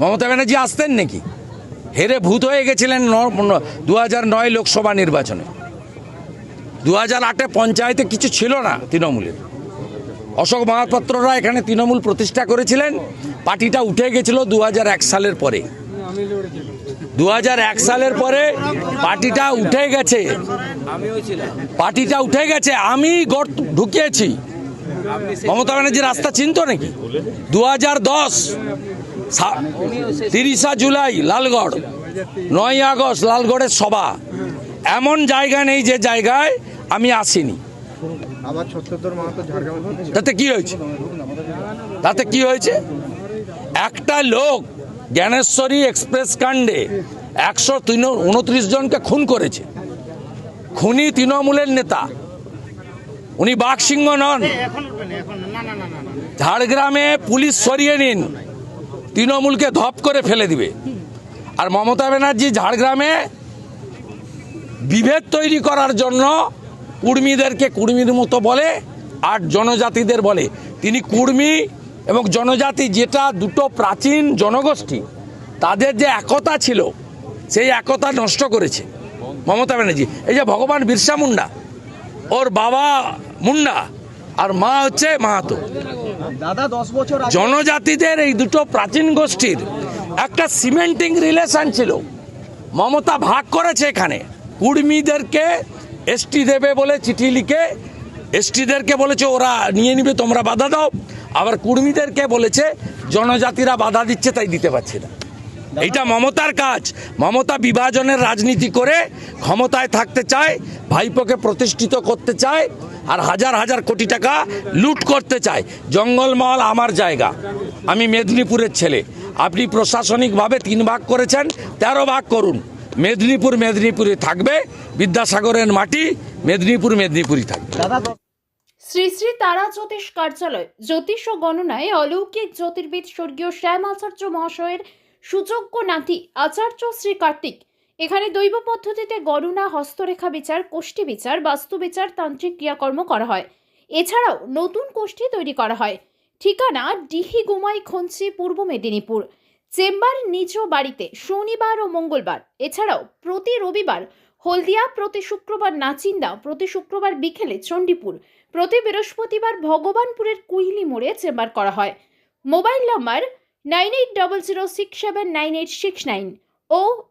মমতা ব্যানার্জি আসতেন নাকি? হেরে ভূত হয়ে গেছিলেন দু হাজার নয় লোকসভা নির্বাচনে। দু হাজার আটে পঞ্চায়েতে কিছু ছিল না তৃণমূলের। অশোক মহাপাত্ররা এখানে তৃণমূল প্রতিষ্ঠা করেছিলেন। পার্টিটা উঠে গেছিল দু সালের পরে। দু সালের পরে পার্টিটা উঠে গেছে। পার্টিটা উঠে গেছে, আমি গর্ত ঢুকিয়েছি। মমতা ব্যানার্জি রাস্তা চিনতো নাকি? দু হাজার দশ তিরিশা জুলাই লালগড়। নয় আগস্ট লালগড়ের সভা। এমন জায়গা নেই যে জায়গায় আমি আসিনি। তাতে কি হয়েছে? তাতে কি হয়েছে? একটা লোক জ্ঞানেশ্বরী এক্সপ্রেস কাণ্ডে একশো তিন উনত্রিশ জনকে খুন করেছে। খুনি তৃণমূলের নেতা। উনি বাঘসিংহ নন। ঝাড়গ্রামে পুলিশ সরিয়ে নিন। তৃণমূলকে ধপ করে ফেলে দিবে। আর মমতা ব্যানার্জি ঝাড়গ্রামে বিভেদ তৈরি করার জন্য কুর্মীদেরকে কুর্মীর মতো বলে আর জনজাতিদের বলে। তিনি কুর্মী এবং জনজাতি যেটা দুটো প্রাচীন জনগোষ্ঠী, তাদের যে একতা ছিল, সেই একতা নষ্ট করেছে মমতা ব্যানার্জি। এই যে ভগবান বিরসা মুন্ডা, ওর বাবা মুন্ডা আর মা হচ্ছে মাহাতো। দাদা দশ বছর জনজাতিদের এই দুটো প্রাচীন গোষ্ঠীর একটা সিমেন্টিং রিলেশন ছিল। মমতা ভাগ করেছে এখানে। কুর্মীদেরকে এসটি দেবে বলে চিঠি লিখে এসটিদেরকে বলেছে ওরা নিয়ে নিবে তোমরা বাধা দাও। আবার কুর্মীদেরকে বলেছে জনজাতিরা বাধা দিচ্ছে তাই দিতে পারছে না। এইটা মমতার কাজ। মমতা বিভাজনের রাজনীতি করে ক্ষমতায় থাকতে চায় ভাইপোকে প্রতিষ্ঠিত করতে চায় আর হাজার হাজার কোটি টাকা লুট করতে চায়। জঙ্গলমহল আমার জায়গা। আমি মেদিনীপুরের ছেলে। আপনি প্রশাসনিকভাবে তিন ভাগ করেছেন তেরো ভাগ করুন। মেদিনীপুর মেদিনীপুরে থাকবে বিদ্যাসাগরের মাটি মেদিনীপুর মেদিনীপুরই থাকবে। দাদা শ্রী শ্রী তারা জ্যোতিষ কার্যালয় জ্যোতিষ ও গণনায় অলৌকিক জ্যোতির্বিদ স্বর্গীয় শ্যাম আচার্য মহাশয়ের সুযোগ্য নাতি আচার্য শ্রী কার্তিক। এখানে দৈব পদ্ধতিতে গণনা হস্তরেখা বিচার, কোষ্ঠী বিচার, বাস্তু বিচার, তান্ত্রিক ক্রিয়াকর্ম করা হয়। এছাড়াও নতুন কোষ্ঠী তৈরি করা হয়। ঠিকানা ডিহি গুমাই খঞ্চি পূর্ব মেদিনীপুর। চেম্বার নিজ বাড়িতে শনিবার ও মঙ্গলবার। এছাড়াও প্রতি রবিবার হলদিয়া প্রতি শুক্রবার নাচিন্দা, প্রতি শুক্রবার বিকেলে চণ্ডীপুর, প্রতি বৃহস্পতিবার ভগবানপুরের কুইলি মোড়ে চেম্বার করা হয়। Mobile number nine eight double zero six seven nine eight six nine ও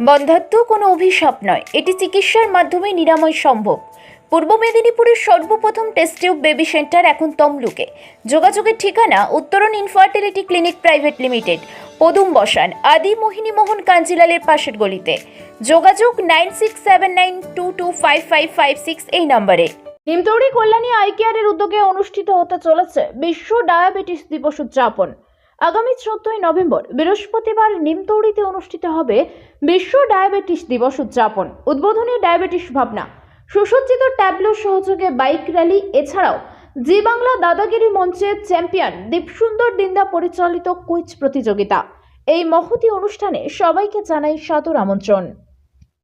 বন্ধাত্ম কোনো অভিশাপ নয়। এটি চিকিৎসার মাধ্যমে নিরাময় সম্ভব। পূর্ব মেদিনীপুরের সর্বপ্রথম টেস্ট টিউব বেবি সেন্টার এখন তমলুকে। যোগাযোগের ঠিকানা উত্তরণ ইনফার্টিলিটি ক্লিনিক প্রাইভেট লিমিটেড পদুম বসান আদি মোহিনী মোহন কাঞ্জিলালের পাশের গলিতে। যোগাযোগ nine six seven nine two two five five five six এই নম্বরে। নিমতৌড়ি কল্যাণী আই কেয়ারের উদ্যোগে অনুষ্ঠিত হতে চলেছে বিশ্ব ডায়াবেটিস দিবস উদযাপন। আগামী চোদ্দই নভেম্বর বৃহস্পতিবার নিমতৌড়িতে অনুষ্ঠিত হবে বিশ্ব ডায়াবেটিস দিবস উদযাপন। উদ্বোধনী ডায়াবেটিস ভাবনা। সুসজ্জিত ট্যাবলো সহযোগে বাইক র্যালি, এছাড়াও জি বাংলা দাদাগিরি মঞ্চের চ্যাম্পিয়ন দীপসুন্দর দিন্দা পরিচালিত কুইজ প্রতিযোগিতা। এই মহতি অনুষ্ঠানে সবাইকে জানাই সাদর আমন্ত্রণ।